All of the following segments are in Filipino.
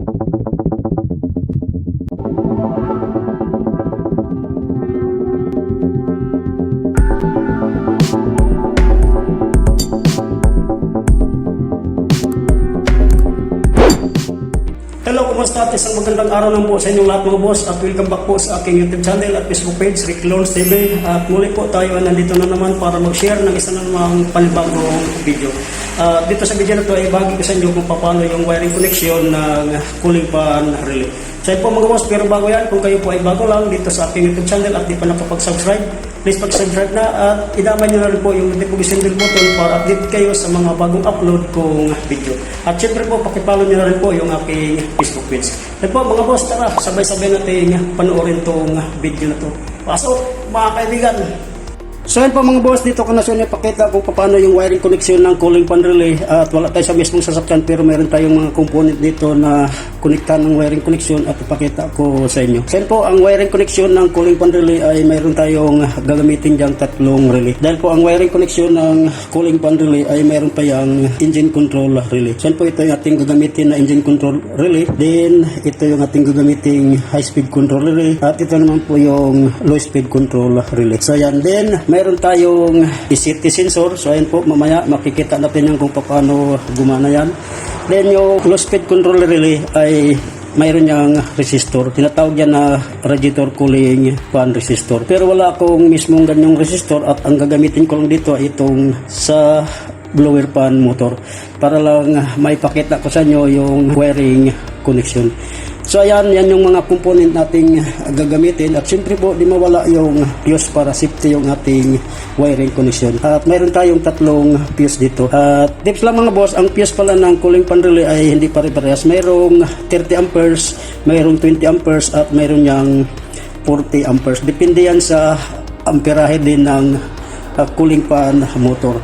Hello, kumusta? At isang magandang araw lang po sa inyong lahat mga boss. At welcome back po sa aking YouTube channel at Facebook page Rick Loans TV at muli po tayo ay nandito na naman para mag-share ng isa na namang panibagong video. At dito sa video na to ay bahagi ko sa inyo kung paano yung wiring connection ng cooling fan relay. So po mga boss, pero bago yan, kung kayo po ay bago lang dito sa aking YouTube channel at di pa nakapag-subscribe, please pag-subscribe na at idamay nyo na rin po yung notification bell button para update kayo sa mga bagong upload kong video. At syempre po, pakipollow nyo na rin po yung aking Facebook page. Yan po mga boss, tara, sabay-sabay natin panoorin tong video na to. Pasok mga kaibigan! So yun po mga boss, dito ko na sa inyo pakita kung paano yung wiring connection ng cooling fan relay at wala tayo sa mismong sasakyan pero meron tayong mga component dito na konektahan ng wiring connection at ipakita ko sa inyo. So yun po, ang wiring connection ng cooling fan relay ay mayroon tayong gagamitin diyang tatlong relay. Dahil po ang wiring connection ng cooling fan relay ay mayroon pa yung engine control relay. So yun po ito yung ating gagamitin na engine control relay. Then ito yung ating gagamiting high speed control relay at ito naman po yung low speed control relay. So yan din, mayroon tayong ECT sensor. So ayan po, mamaya makikita natin yung kung paano gumana yan. Then yung low speed control relay ay mayroon niyang resistor. Tinatawag yan na radiator cooling fan resistor. Pero wala akong mismong ganyong resistor at ang gagamitin ko lang dito ay itong sa blower fan motor para lang maipakita ko sa inyo yung wiring connection. So ayan, yan yung mga component nating gagamitin at siyempre po di mawala yung fuse para safety yung ating wiring connection. At mayroon tayong tatlong fuse dito. At tips lang mga boss, ang fuse pala ng cooling fan relay ay hindi pare-parehas. Mayroong 30 amperes, mayroong 20 amperes at mayroon yang 40 amperes. Depende yan sa amperahe din ng uh, cooling fan motor.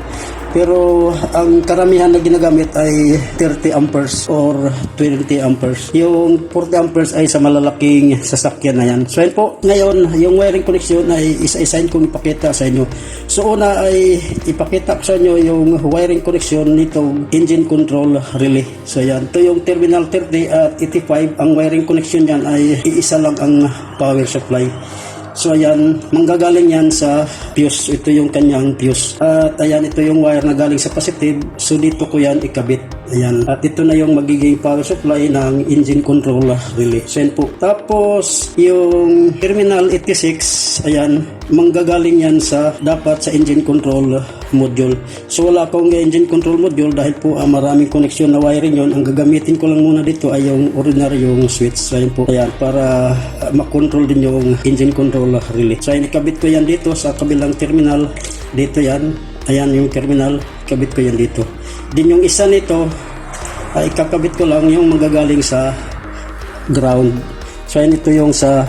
Pero ang karamihan na ginagamit ay 30 amperes or 20 amperes. Yung 40 amperes ay sa malalaking sasakyan na yan. So yun po, ngayon, yung wiring connection ay isa-isahin kong ipakita sa inyo. So una ay ipakita ko sa inyo yung wiring connection nitong engine control relay. So yan, ito yung terminal 30 at 85. Ang wiring connection yan ay iisa lang ang power supply. So ayan, manggagaling yan sa fuse. Ito yung kanyang fuse. At ayan, ito yung wire na galing sa positive. So dito ko yan ikabit. Ayan. At ito na yung magiging power supply ng engine control relay. So po. Tapos, yung terminal 86, ayan, manggagaling yan sa dapat sa engine control module. So wala akong engine control module dahil po ah, maraming connection na wiring yon. Ang gagamitin ko lang muna dito ay yung ordinary yung switch. So ayan po. Ayan, para ah, makontrol din yung engine control relay. So ayan, ikabit ko yan dito sa kabilang terminal. Dito yan. Ayan yung terminal. Ikabit ko yan dito. Din yung isa nito ay kakabit ko lang yung magagaling sa ground. So ayan ito yung sa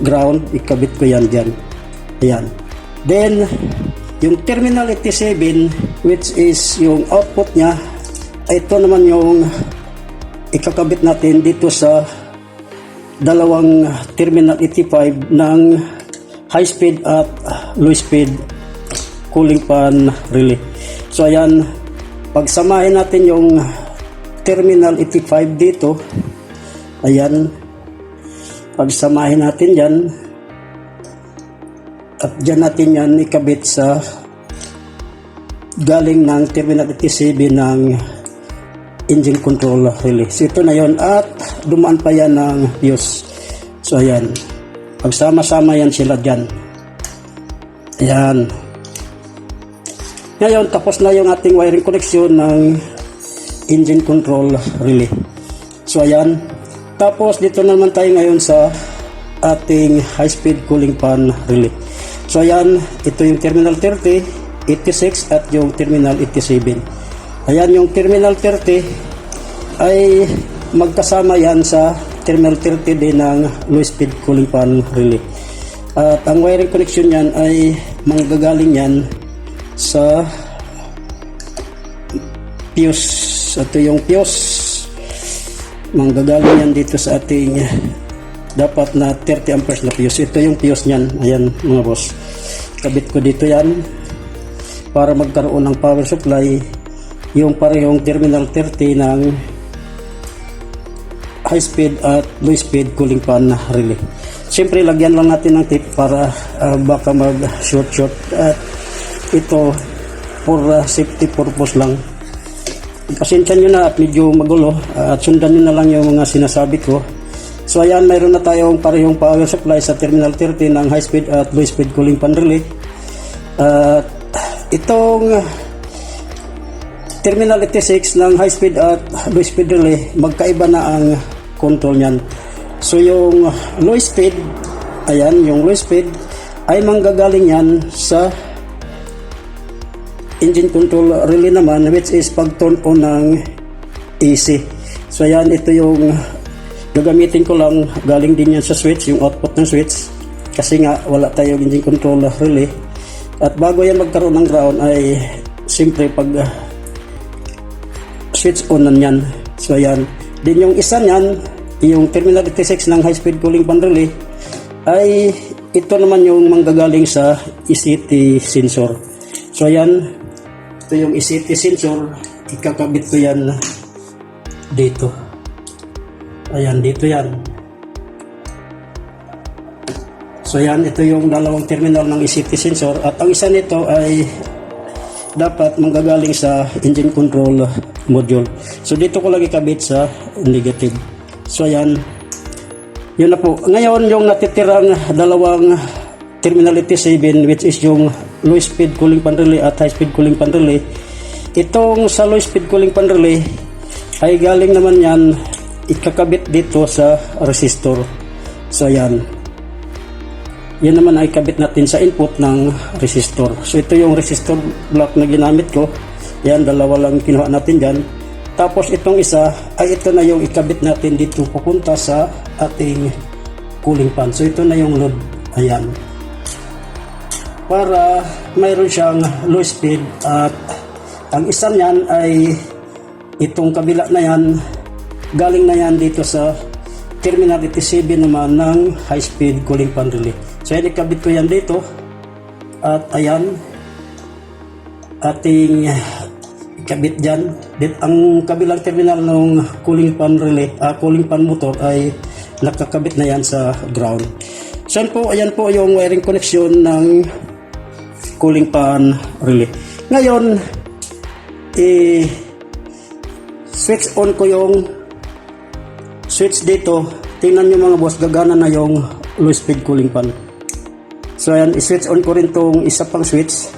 ground. Ikabit ko yan dyan. Ayan. Then, yung terminal 87 which is yung output niya ito naman yung ikakabit natin dito sa dalawang terminal 85 ng high speed at low speed cooling fan relay. So ayan, pagsamahin natin yung terminal 85 dito, ayan, pagsamahin natin yan, at dyan natin yan ikabit sa galing ng terminal 87 ng engine control relay. So ito na yon at dumaan pa yan ng fuse. So ayan. Pagsama-sama yan sila dyan. Ayan. Ngayon tapos na yung ating wiring connection ng engine control relay. So ayan. Tapos dito naman tayo ngayon sa ating high speed cooling fan relay. So ayan, ito yung terminal 30, 86 at yung terminal 87. Ayan yung terminal 30 ay magkasama yan sa terminal 30 din ng low speed cooling fan relay. At ang wiring connection yan ay manggagaling yan sa fuse. Ito yung fuse. Manggagaling yan dito sa ating dapat na 30 amperes na fuse. Ito yung fuse niyan. Ayan mga boss. Kabit ko dito yan para magkaroon ng power supply yung parehong terminal 30 ng high speed at low speed cooling fan relay. Siyempre, lagyan lang natin ng tip para ah, baka mag short short at ito for ah, safety purpose lang. Pasensya nyo na at medyo magulo at sundan nyo na lang yung mga sinasabi ko. So ayan, mayroon na tayong parehong power supply sa Terminal 30 ng high speed at low speed cooling fan relay. At itong Terminal 86 ng high speed at low speed relay, magkaiba na ang control niyan. So yung low speed, ayan, yung low speed ay manggagaling yan sa engine control relay naman which is pag turn on ng AC. So ayan, ito yung gagamitin ko lang galing din yan sa switch, yung output ng switch kasi nga wala tayong engine control relay. At bago yan magkaroon ng ground ay siyempre pag ah, switch on na yan. So ayan. Din yung isa niyan, yung terminal 86 ng high speed cooling fan relay ay ito naman yung manggagaling sa ECT sensor. So ayan, ito yung ECT sensor, ikakabit ko yan dito. Ayan, dito yan. So yan, ito yung dalawang terminal ng ECT sensor at ang isa nito ay dapat manggagaling sa engine control module. So dito ko lagi kabit sa negative. So yan, yun na po. Ngayon yung natitirang dalawang terminal 87 which is yung low speed cooling fan relay at high speed cooling fan relay. Itong sa low speed cooling fan relay ay galing naman yan ikakabit dito sa resistor. So yan. Yan naman ay kabit natin sa input ng resistor. So ito yung resistor block na ginamit ko. Yan, dalawa lang kinuha natin dyan. Tapos itong isa ay ito na yung ikabit natin dito pupunta sa ating cooling fan. So ito na yung load. Ayan. Para mayroon siyang low speed at ang isa niyan ay itong kabila na yan galing na yan dito sa terminal 87 naman ng high speed cooling fan relay. So yan, ikabit ko yan dito. At ayan, ating ikabit dyan. Dit, ang kabilang terminal ng cooling fan relay, ah, cooling fan motor ay nakakabit na yan sa ground. So yan po, ayan po yung wiring connection ng cooling fan relay. Ngayon, eh, switch on ko yung switch dito. Tingnan nyo mga boss, gagana na yung low speed cooling fan. So ayan, i-switch on ko rin tong isa pang switch.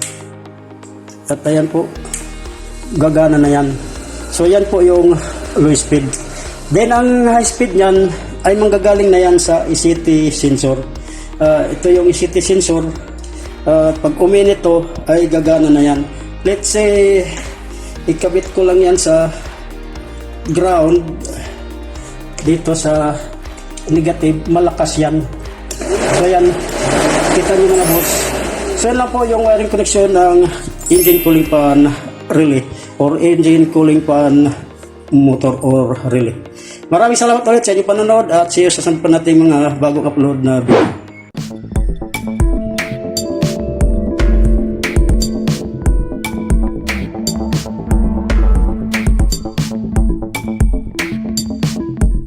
At ayan po, gagana na yan. So yan po yung low speed. Then ang high speed niyan ay manggagaling na yan sa ECT sensor. Ah, ito yung ECT sensor. Ah, pag uminit to ay gagana na yan. Let's say, ikabit ko lang yan sa ground dito sa negative, malakas yan. So yan, kita nyo mga boss. So yan lang po yung wiring connection ng engine cooling fan relay or engine cooling fan motor or relay. Maraming salamat ulit sa inyong panonood at see you sa nating mga bagong upload na video.